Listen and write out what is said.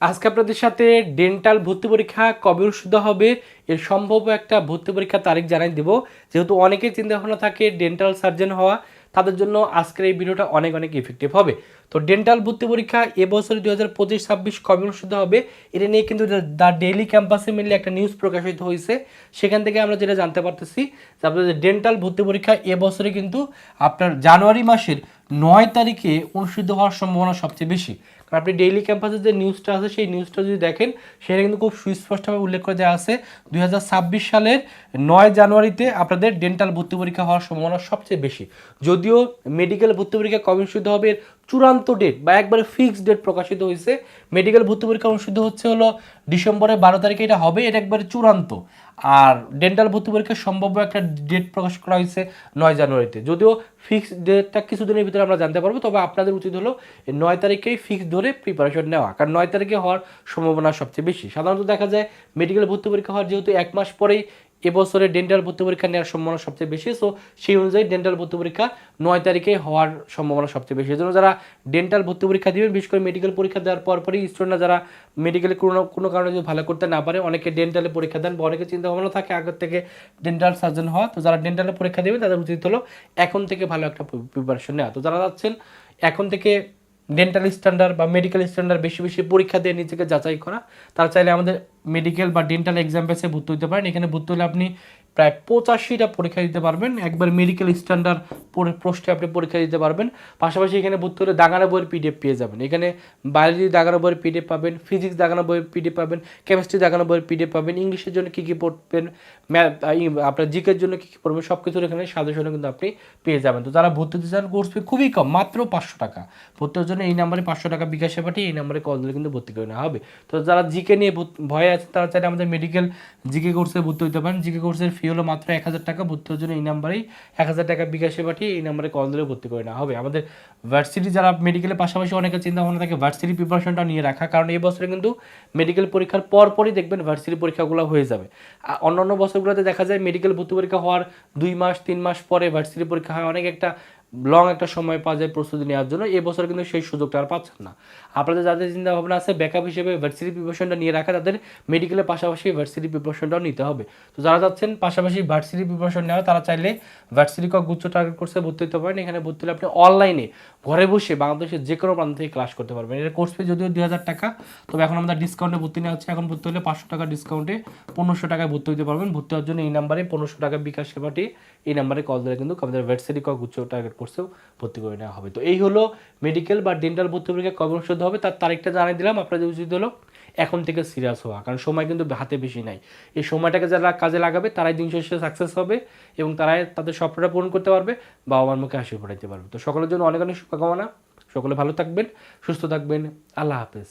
আজকে আপনাদের সাথে ডেন্টাল ভর্তি পরীক্ষা কবে অনুষ্ঠিত হবে, এর সম্ভব একটা ভর্তি পরীক্ষার তারিখ জানাই দেব। যেহেতু অনেকের চিন্তা ভাবনা থাকে ডেন্টাল সার্জন হওয়া, তাদের জন্য আজকের এই ভিডিওটা অনেক অনেক ইফেক্টিভ হবে। তো ডেন্টাল ভর্তি পরীক্ষা এবছর দুই হাজার পঁচিশ, ছাব্বিশ কবে অনুষ্ঠিত হবে, এটা নিয়ে কিন্তু দ্য ডেইলি ক্যাম্পাসে মিলে একটা নিউজ প্রকাশিত হয়েছে। সেখান থেকে আমরা যেটা জানতে পারতেছি যে আপনাদের ডেন্টাল ভর্তি পরীক্ষা এবছরে কিন্তু আপনার জানুয়ারি মাসের নয় তারিখে অনুষ্ঠিত হওয়ার সম্ভাবনা সবচেয়ে বেশি। কারণ আপনি ডেইলি ক্যাম্পাসের যে নিউজটা আছে, সেই নিউজটা যদি দেখেন সেটা কিন্তু খুব সুস্পষ্টভাবে উল্লেখ করে দেওয়া আছে, দুই হাজার ছাব্বিশ সালের নয় জানুয়ারিতে আপনাদের ডেন্টাল ভর্তি পরীক্ষা হওয়ার সম্ভাবনা সবচেয়ে বেশি। যদিও মেডিকেল ভর্তি পরীক্ষা কবে হবে চূড়ান্ত ডেট বা একবারে ফিক্সড ডেট প্রকাশিত হয়েছে মেডিকেল ভর্তি পরীক্ষা অনুষ্ঠিত হচ্ছে হলো ডিসেম্বরের বারো তারিখে। এটা হবে, এটা একবারে চূড়ান্ত। আর ডেন্টাল ভর্তি পরীক্ষার সম্ভাব্য একটা ডেট প্রকাশ করা হয়েছে নয় জানুয়ারিতে। যদিও ফিক্সড ডেটটা কিছুদিনের ভিতরে আমরা জানতে পারব, তবে আপনাদের উচিত হলো নয় তারিখেই ফিক্স ধরে প্রিপারেশন নেওয়া। কারণ নয় তারিখে হওয়ার সম্ভাবনা সবচেয়ে বেশি। সাধারণত দেখা যায় মেডিকেল ভর্তি পরীক্ষা হওয়ার যেহেতু এক মাস পরেই এবছরে ডেন্টাল ভর্তি পরীক্ষা নেওয়ার সম্ভাবনা সবচেয়ে বেশি সো সেই অনুযায়ী ডেন্টাল ভর্তি পরীক্ষা নয় তারিখে হওয়ার সম্ভাবনা সবচেয়ে বেশি। এজন্য যারা ডেন্টাল ভর্তি পরীক্ষা দিবেন, বিশেষ করে মেডিকেল পরীক্ষা দেওয়ার পরপরই স্টুডেন্টরা যারা মেডিকেলে কোনো কোনো কারণে যদি ভালো করতে না পারে, অনেকে ডেন্টালে পরীক্ষা দেন বা অনেকে চিন্তা ভাবনা থাকে আগের থেকে ডেন্টাল সার্জন হওয়া, তো যারা ডেন্টালে পরীক্ষা দেবে, তাদের উচিত হলো এখন থেকে ভালো একটা প্রিপারেশন নেওয়া। তো যারা যাচ্ছেন এখন থেকে ডেন্টাল স্ট্যান্ডার্ড বা মেডিকেল স্ট্যান্ডার্ড বেশি বেশি পরীক্ষা দিয়ে নিজেকে যাচাই করা। তারা চাইলে আমাদের মেডিকেল বা ডেন্টাল এক্সাম বেসে ভর্তি হতে পারেন। এখানে ভর্তি হলে আপনি প্রায় পঁচাশিটা পরীক্ষা দিতে পারবেন। একবার মেডিকেল স্ট্যান্ডার্ড পোস্টে আপনি পরীক্ষা দিতে পারবেন। পাশাপাশি এখানে ভর্তি হলে দাগানো বইয়ের পিডিএফ পেয়ে যাবেন। এখানে বায়োলজি দাগানো বইয়ের পিডিএফ পাবেন ফিজিক্স দাগানো বইয়ের পিডিএফ পাবেন কেমিস্ট্রি দাগানো বইয়ের পিডিএফ পাবেন ইংলিশের জন্য কী কী পড়বেন আপনার জিকের জন্য কী কী পড়বেন সব কিছুর এখানে সাজেশনে কিন্তু আপনি পেয়ে যাবেন। তো যারা ভর্তি হতে চান কোর্স ফি খুবই কম, মাত্র পাঁচশো টাকা। ভর্তি হওয়ার জন্য এই নাম্বারে পাঁচশো টাকা বিকাশে পাঠিয়ে এই নাম্বারে কল দিলে কিন্তু ভর্তি করে নেওয়া হবে। তো যারা জিকে নিয়ে ভয়ে আছে তারা চাইলে আমাদের মেডিকেল জিকে কোর্সে ভর্তি হতে পারেন। জিকে কোর্সের ফি হলো মাত্র এক হাজার টাকা, ভর্তি হওয়ার জন্য এই নাম্বারেই এক হাজার টাকা বিকাশে পাঠিয়ে এই নাম্বারে কল দিলে ভর্তি করে নেওয়া হবে। আমাদের ভার্সিটি যারা মেডিকেলের পাশাপাশি অনেকে চিন্তা ভাবনা থাকে ভার্সিটি প্রিপারেশনটা নিয়ে রাখা, কারণ এই বছরে কিন্তু মেডিকেল পরীক্ষার পরপরই দেখবেন ভার্সিটি পরীক্ষাগুলো হয়ে যাবে। অন্যান্য বছরগুলোতে দেখা যায় মেডিকেল ভর্তি পরীক্ষা হওয়ার দুই মাস, তিন মাস পরে ভার্সিটি পরীক্ষা হয়। অনেক একটা লং একটা সময় পাওয়া যায় প্রস্তুতি নেওয়ার জন্য এবছর কিন্তু সেই সুযোগটা আর পাচ্ছেন না। আপনাদের যাদের চিন্তা ভাবনা আছে ব্যাকআপ হিসেবে ভার্সিটি প্রিপারেশনটা নিয়ে রাখা, তাদের মেডিকেলের পাশাপাশি ভার্সিটি প্রিপারেশনটাও নিতে হবে। তো যারা যাচ্ছেন, পাশাপাশি ভার্সিটি প্রিপারেশন নেওয়া, তারা চাইলে ভার্সিটি কক গুচ্ছ টার্গেট কোর্সে ভর্তি হতে পারেন। এখানে ভর্তি হলে আপনি অনলাইনে ঘরে বসে বাংলাদেশের যে কোনো প্রান্ত থেকে ক্লাস করতে পারবেন। এর কোর্স ফি যদিও দুই হাজার টাকা, তবে এখন আমাদের ডিসকাউন্টে ভর্তি নেওয়া হচ্ছে। এখন ভর্তি হলে পাঁচশো টাকা ডিসকাউন্টে পনেরোশো টাকায় ভর্তি হতে পারবেন। ভর্তি হওয়ার জন্য এই নাম্বারে পনেরোশো টাকা বিকাশ সেবাটি, এই নাম্বারে কল দিলে কিন্তু আমাদের ভার্সিটি কক গুচ্ছ টার্গেট কোর্সেও ভর্তি করে নেওয়া হবে। তো এই হলো মেডিকেল বা ডেন্টাল ভর্তি পরীক্ষা কবে অনুষ্ঠিত হবে। তার তারিখটা জানিয়ে দিলাম আপনাদের উচিত হলো এখন থেকে সিরিয়াস হওয়া, কারণ সময় কিন্তু হাতে বেশি নাই। এই সময়টাকে যারা কাজে লাগাবে, তারাই দিন শেষে সাকসেস হবে এবং তারাই তাদের স্বপ্নটা পূরণ করতে পারবে বাবা মার মুখে হাসি ফোটাইতে পারবে। তো সকলের জন্য অনেক অনেক শুভকামনা। সকলে ভালো থাকবেন, সুস্থ থাকবেন। আল্লাহ হাফেজ।